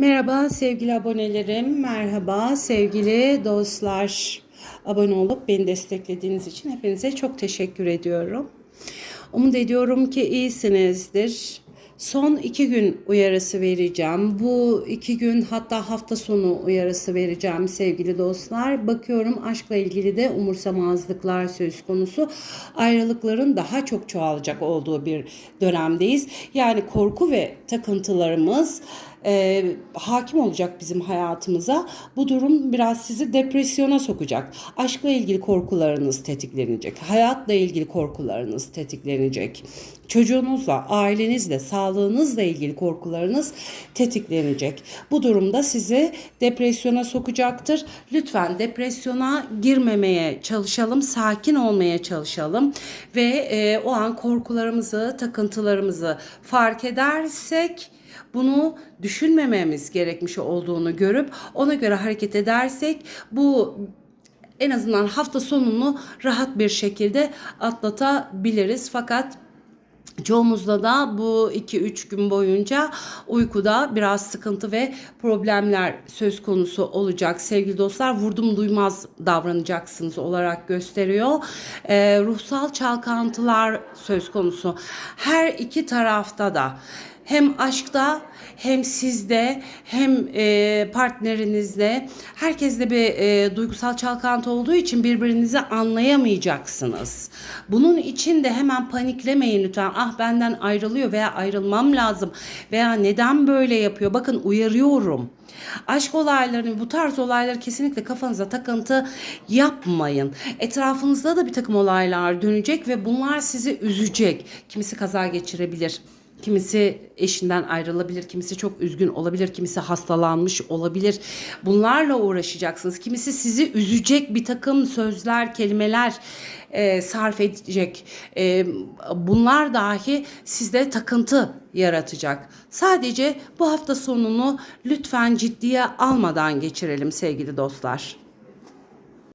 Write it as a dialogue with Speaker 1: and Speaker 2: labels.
Speaker 1: Merhaba sevgili abonelerim, merhaba sevgili dostlar. Abone olup beni desteklediğiniz için hepinize çok teşekkür ediyorum. Umut ediyorum ki iyisinizdir. Son iki gün uyarısı vereceğim. Bu iki gün hatta hafta sonu uyarısı vereceğim sevgili dostlar. Bakıyorum aşkla ilgili de umursamazlıklar söz konusu. Ayrılıkların daha çok çoğalacak olduğu bir dönemdeyiz. Yani korku ve takıntılarımız e, hakim olacak bizim hayatımıza. Bu durum biraz sizi depresyona sokacak. Aşkla ilgili korkularınız tetiklenecek. Hayatla ilgili korkularınız tetiklenecek. Çocuğunuzla, ailenizle, sağlığınızla ilgili korkularınız tetiklenecek. Bu durumda sizi depresyona sokacaktır. Lütfen depresyona girmemeye çalışalım, sakin olmaya çalışalım ve e, o an korkularımızı, takıntılarımızı fark edersek bunu düşünmememiz gerekmiş olduğunu görüp ona göre hareket edersek bu en azından hafta sonunu rahat bir şekilde atlatabiliriz. Fakat Çoğumuzda da bu 2-3 gün boyunca uykuda biraz sıkıntı ve problemler söz konusu olacak. Sevgili dostlar vurdum duymaz davranacaksınız olarak gösteriyor. Ee, ruhsal çalkantılar söz konusu. Her iki tarafta da hem aşkta hem sizde hem e, partnerinizde herkeste bir e, duygusal çalkantı olduğu için birbirinizi anlayamayacaksınız. Bunun için de hemen paniklemeyin lütfen. Ah benden ayrılıyor veya ayrılmam lazım veya neden böyle yapıyor? Bakın uyarıyorum. Aşk olaylarını, bu tarz olayları kesinlikle kafanıza takıntı yapmayın. Etrafınızda da bir takım olaylar dönecek ve bunlar sizi üzecek. Kimisi kaza geçirebilir. Kimisi eşinden ayrılabilir, kimisi çok üzgün olabilir, kimisi hastalanmış olabilir. Bunlarla uğraşacaksınız. Kimisi sizi üzecek bir takım sözler, kelimeler e, sarf edecek. E, bunlar dahi sizde takıntı yaratacak. Sadece bu hafta sonunu lütfen ciddiye almadan geçirelim sevgili dostlar.